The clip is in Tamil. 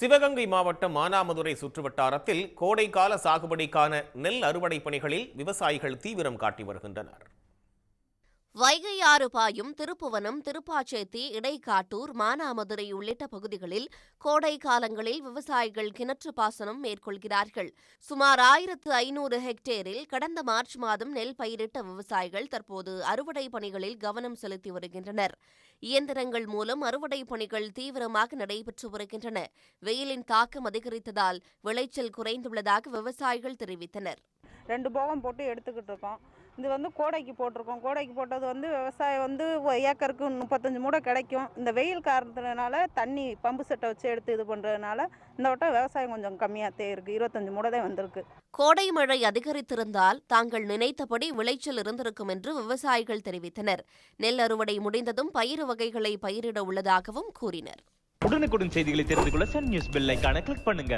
சிவகங்கை மாவட்டம் மானாமதுரை சுற்றுவட்டாரத்தில் கோடைக்கால சாகுபடிக்கான நெல் அறுவடை பணிகளில் விவசாயிகள் தீவிரம் காட்டி வருகின்றனர். வைகை ஆறு பாயும் திருப்புவனம் திருப்பாச்சேத்தி இடைக்காட்டூர் மானாமதுரை உள்ளிட்ட பகுதிகளில் கோடை காலங்களில் விவசாயிகள் கிணற்று பாசனம் மேற்கொள்கிறார்கள். சுமார் ஆயிரத்து ஐநூறு ஹெக்டேரில் கடந்த மார்ச் மாதம் நெல் பயிரிட்ட விவசாயிகள் தற்போது அறுவடை பணிகளில் கவனம் செலுத்தி வருகின்றனர். இயந்திரங்கள் மூலம் அறுவடை பணிகள் தீவிரமாக நடைபெற்று வருகின்றன. வெயிலின் தாக்கம் அதிகரித்ததால் விளைச்சல் குறைந்துள்ளதாக விவசாயிகள் தெரிவித்தனர். ரெண்டு போகம் போட்டு எடுத்துக்கிட்டு இருக்கோம். இது வந்து கோடைக்கு போட்டிருக்கோம். கோடைக்கு போட்டது வந்து விவசாயம் வந்து ஏக்கருக்கு முப்பத்தஞ்சு மூடை கிடைக்கும். இந்த வெயில் காரணத்தினால தண்ணி பம்பு செட்டை வச்சு எடுத்து இது பண்ணுறதுனால இந்த வட்டம் விவசாயம் கொஞ்சம் கம்மியாகத்தே இருக்குது இருபத்தஞ்சு மூடை தான் வந்திருக்கு. கோடை மழை அதிகரித்திருந்தால் தாங்கள் நினைத்தபடி விளைச்சல் இருந்திருக்கும் என்று விவசாயிகள் தெரிவித்தனர். நெல் அறுவடை முடிந்ததும் பயிறு வகைகளை பயிரிட உள்ளதாகவும் கூறினர். உடனுக்குடன் செய்திகளை தெரிந்து கொள்ள சன் நியூஸ் பெல் கிளிக் பண்ணுங்க.